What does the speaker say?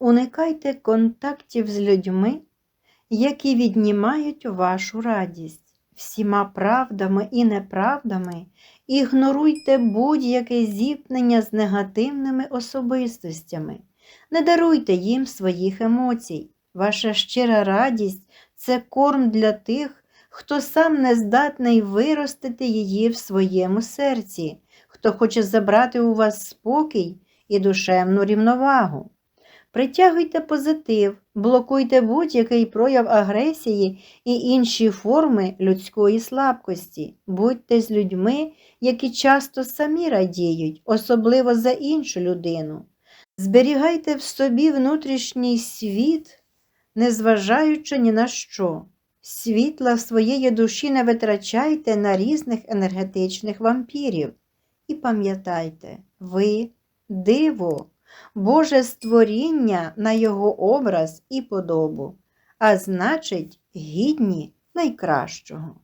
Уникайте контактів з людьми, які віднімають вашу радість. Всіма правдами і неправдами ігноруйте будь-яке зіткнення з негативними особистостями. Не даруйте їм своїх емоцій. Ваша щира радість це корм для тих, хто сам не здатний виростити її в своєму серці, хто хоче забрати у вас спокій і душевну рівновагу. Притягуйте позитив, блокуйте будь-який прояв агресії і інші форми людської слабкості. Будьте з людьми, які часто самі радіють, особливо за іншу людину. Зберігайте в собі внутрішній світ, незважаючи ні на що. Світла своєї душі не витрачайте на різних енергетичних вампірів. І пам'ятайте, ви диво. Боже створіння на його образ і подобу, а значить, гідні найкращого.